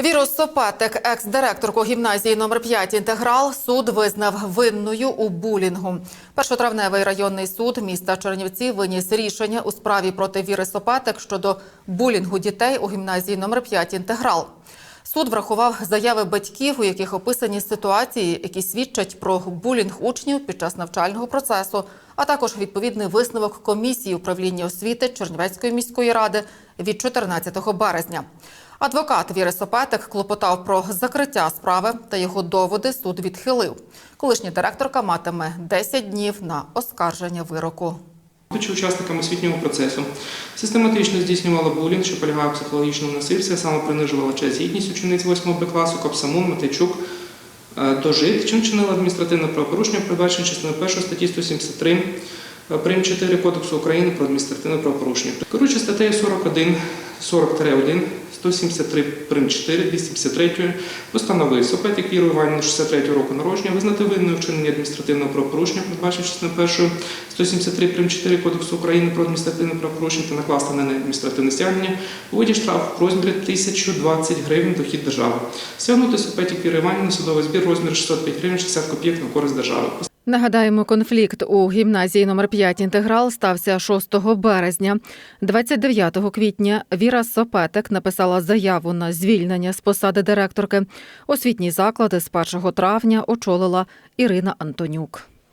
Вірус Сопатик, екс-директорку гімназії номер 5 «Інтеграл», суд визнав винною у булінгу. Першотравневий районний суд міста Чернівці виніс рішення у справі проти Віри Сопатик щодо булінгу дітей у гімназії номер 5 «Інтеграл». Суд врахував заяви батьків, у яких описані ситуації, які свідчать про булінг учнів під час навчального процесу, а також відповідний висновок комісії управління освіти Чернівецької міської ради від 14 березня. Адвокат Віри Сопетик клопотав про закриття справи та його доводи суд відхилив. Колишня директорка матиме 10 днів на оскарження вироку. Будучи учасниками освітнього процесу, систематично здійснювала булінг, що полягає в психологічному насильстві, самопринижувала честь гідність учениць 8 Б класу, Копсамун, Матейчук, е, Дожит, чим чинила адміністративне правопорушення, передбачене частиною 1 статті 173 е, прим. 4 Кодексу України про адміністративне правопорушення. Керуючи статтею 41, 40-1, 173 прим. 4, 253 постановив Сопетик Віру Іванівну 63 року народження визнати винною вчинення адміністративного правопорушення, передбачене частиною 1 173 прим. 4 Кодексу України про адміністративне правопорушення та накласти на неї адміністративне стягнення у виді штрафу в розмірі 1020 гривень дохід держави. Стягнути Сопетик Віру Іванівну судовий збір розмір 605 гривень 60 копійок на користь держави. Нагадаємо, конфлікт у гімназії номер 5 «Інтеграл» стався 6 березня. 29 квітня Віра Сопетик написала заяву на звільнення з посади директорки. Освітні заклади з 1 травня очолила Ірина Антонюк.